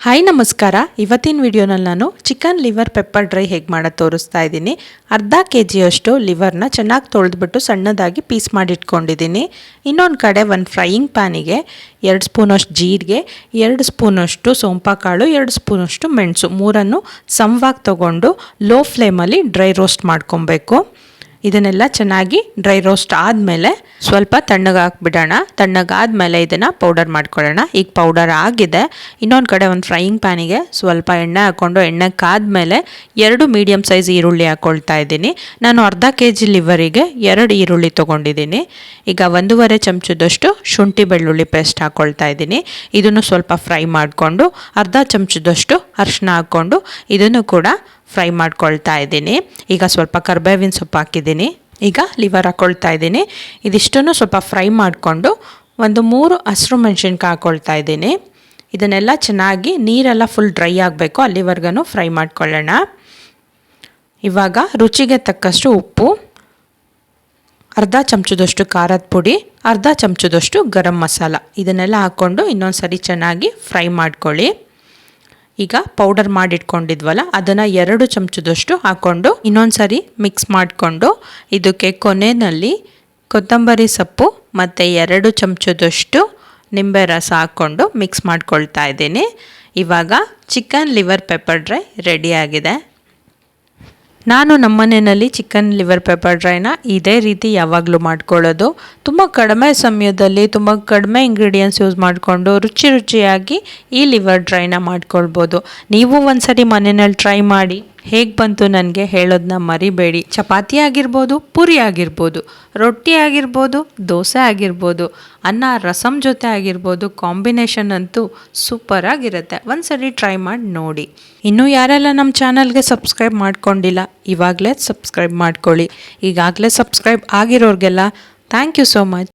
Hi, ನಮಸ್ಕಾರ. ಇವತ್ತಿನ ವಿಡಿಯೋನಲ್ಲಿ ನಾನು ಚಿಕನ್ ಲಿವರ್ ಪೆಪ್ಪರ್ ಡ್ರೈ ಹೇಗೆ ಮಾಡೋದು ತೋರಿಸ್ತಾ ಇದ್ದೀನಿ. ಅರ್ಧ ಕೆ ಜಿಯಷ್ಟು ಲಿವರ್ನ ಚೆನ್ನಾಗಿ ತೊಳೆದ್ಬಿಟ್ಟು ಸಣ್ಣದಾಗಿ ಪೀಸ್ ಮಾಡಿಟ್ಕೊಂಡಿದ್ದೀನಿ. ಇನ್ನೊಂದು ಕಡೆ ಒಂದು ಫ್ರೈಯಿಂಗ್ ಪ್ಯಾನಿಗೆ ಎರಡು ಸ್ಪೂನಷ್ಟು ಜೀರಿಗೆ, ಎರಡು ಸ್ಪೂನಷ್ಟು ಸೋಂಪಾಕಾಳು, ಎರಡು ಸ್ಪೂನಷ್ಟು ಮೆಣಸು ಮೂರನ್ನು ಸಮವಾಗಿ ತೊಗೊಂಡು ಲೋ ಫ್ಲೇಮಲ್ಲಿ ಡ್ರೈ ರೋಸ್ಟ್ ಮಾಡ್ಕೊಬೇಕು. ಇದನ್ನೆಲ್ಲ ಚೆನ್ನಾಗಿ ಡ್ರೈ ರೋಸ್ಟ್ ಆದಮೇಲೆ ಸ್ವಲ್ಪ ತಣ್ಣಗೆ ಹಾಕ್ಬಿಡೋಣ. ತಣ್ಣಗಾದ್ಮೇಲೆ ಇದನ್ನು ಪೌಡರ್ ಮಾಡ್ಕೊಳ್ಳೋಣ. ಈಗ ಪೌಡರ್ ಆಗಿದೆ. ಇನ್ನೊಂದು ಕಡೆ ಒಂದು ಫ್ರೈಯಿಂಗ್ ಪ್ಯಾನಿಗೆ ಸ್ವಲ್ಪ ಎಣ್ಣೆ ಹಾಕ್ಕೊಂಡು ಎಣ್ಣೆ ಕಾದ್ಮೇಲೆ ಎರಡು ಮೀಡಿಯಮ್ ಸೈಜ್ ಈರುಳ್ಳಿ ಹಾಕ್ಕೊಳ್ತಾ ಇದ್ದೀನಿ. ನಾನು ಅರ್ಧ ಕೆ ಜಿ ಲಿವರಿಗೆ ಎರಡು ಈರುಳ್ಳಿ ತೊಗೊಂಡಿದ್ದೀನಿ. ಈಗ ಒಂದೂವರೆ ಚಮಚದಷ್ಟು ಶುಂಠಿ ಬೆಳ್ಳುಳ್ಳಿ ಪೇಸ್ಟ್ ಹಾಕ್ಕೊಳ್ತಾ ಇದ್ದೀನಿ. ಇದನ್ನು ಸ್ವಲ್ಪ ಫ್ರೈ ಮಾಡಿಕೊಂಡು ಅರ್ಧ ಚಮಚದಷ್ಟು ಅರಿಶಿನ ಹಾಕ್ಕೊಂಡು ಇದನ್ನು ಕೂಡ ಫ್ರೈ ಮಾಡ್ಕೊಳ್ತಾ ಇದ್ದೀನಿ. ಈಗ ಸ್ವಲ್ಪ ಕರ್ಬೇವಿನ ಸೊಪ್ಪು ಹಾಕಿದ್ದೀನಿ. ಈಗ ಲಿವರ್ ಹಾಕ್ಕೊಳ್ತಾ ಇದ್ದೀನಿ. ಇದಿಷ್ಟನ್ನು ಸ್ವಲ್ಪ ಫ್ರೈ ಮಾಡಿಕೊಂಡು ಒಂದು ಮೂರು ಹಸಿರು ಮೆಣಸಿನ್ಕಾಯಿ ಹಾಕ್ಕೊಳ್ತಾ ಇದ್ದೀನಿ. ಇದನ್ನೆಲ್ಲ ಚೆನ್ನಾಗಿ ನೀರೆಲ್ಲ ಫುಲ್ ಡ್ರೈ ಆಗಬೇಕು. ಅಲ್ಲಿವರೆಗೂ ಫ್ರೈ ಮಾಡ್ಕೊಳ್ಳೋಣ. ಇವಾಗ ರುಚಿಗೆ ತಕ್ಕಷ್ಟು ಉಪ್ಪು, ಅರ್ಧ ಚಮಚದಷ್ಟು ಖಾರದ ಪುಡಿ, ಅರ್ಧ ಚಮಚದಷ್ಟು ಗರಂ ಮಸಾಲ. ಇದನ್ನೆಲ್ಲ ಹಾಕ್ಕೊಂಡು ಇನ್ನೊಂದು ಸರಿ ಚೆನ್ನಾಗಿ ಫ್ರೈ ಮಾಡ್ಕೊಳ್ಳಿ. ಈಗ ಪೌಡರ್ ಮಾಡಿಟ್ಕೊಂಡಿದ್ವಲ್ಲ, ಅದನ್ನು ಎರಡು ಚಮಚದಷ್ಟು ಹಾಕ್ಕೊಂಡು ಇನ್ನೊಂದು ಸರಿ ಮಿಕ್ಸ್ ಮಾಡಿಕೊಂಡು ಇದಕ್ಕೆ ಕೊನೆಯಲ್ಲಿ ಕೊತ್ತಂಬರಿ ಸೊಪ್ಪು ಮತ್ತು ಎರಡು ಚಮಚದಷ್ಟು ನಿಂಬೆ ರಸ ಹಾಕ್ಕೊಂಡು ಮಿಕ್ಸ್ ಮಾಡ್ಕೊಳ್ತಾ ಇದ್ದೀನಿ. ಇವಾಗ ಚಿಕನ್ ಲಿವರ್ ಪೆಪ್ಪರ್ ಡ್ರೈ ರೆಡಿಯಾಗಿದೆ ನಾನು ನಮ್ಮನೆಯಲ್ಲಿ ಚಿಕನ್ ಲಿವರ್ ಪೆಪ್ಪರ್ ಡ್ರೈನ ಇದೇ ರೀತಿ ಯಾವಾಗಲೂ ಮಾಡ್ಕೊಳ್ಳೋದು. ತುಂಬ ಕಡಿಮೆ ಸಮಯದಲ್ಲಿ, ತುಂಬ ಕಡಿಮೆ ಇಂಗ್ರೀಡಿಯೆಂಟ್ಸ್ ಯೂಸ್ ಮಾಡಿಕೊಂಡು ರುಚಿ ರುಚಿಯಾಗಿ ಈ ಲಿವರ್ ಡ್ರೈನ ಮಾಡ್ಕೊಳ್ಬೋದು. ನೀವು ಒಂದ್ಸರಿ ಮನೆಯಲ್ಲಿ ಟ್ರೈ ಮಾಡಿ. ಹೇಗೆ ಬಂತು ನನಗೆ ಹೇಳೋದನ್ನ ಮರಿಬೇಡಿ. ಚಪಾತಿ ಆಗಿರ್ಬೋದು, ಪೂರಿ ಆಗಿರ್ಬೋದು, ರೊಟ್ಟಿ ಆಗಿರ್ಬೋದು, ದೋಸೆ ಆಗಿರ್ಬೋದು, ಅನ್ನ ರಸಮ್ ಜೊತೆ ಆಗಿರ್ಬೋದು, ಕಾಂಬಿನೇಷನ್ ಅಂತೂ ಸೂಪರ್ ಆಗಿರುತ್ತೆ. ಒಂದ್ಸರಿ ಟ್ರೈ ಮಾಡಿ ನೋಡಿ. ಇನ್ನೂ ಯಾರೆಲ್ಲ ನಮ್ಮ ಚಾನಲ್ಗೆ ಸಬ್ಸ್ಕ್ರೈಬ್ ಮಾಡ್ಕೊಂಡಿಲ್ಲ, ಇವಾಗಲೇ ಸಬ್ಸ್ಕ್ರೈಬ್ ಮಾಡ್ಕೊಳ್ಳಿ. ಈಗಾಗಲೇ ಸಬ್ಸ್ಕ್ರೈಬ್ ಆಗಿರೋರಿಗೆಲ್ಲ ಥ್ಯಾಂಕ್ ಯು ಸೋ ಮಚ್.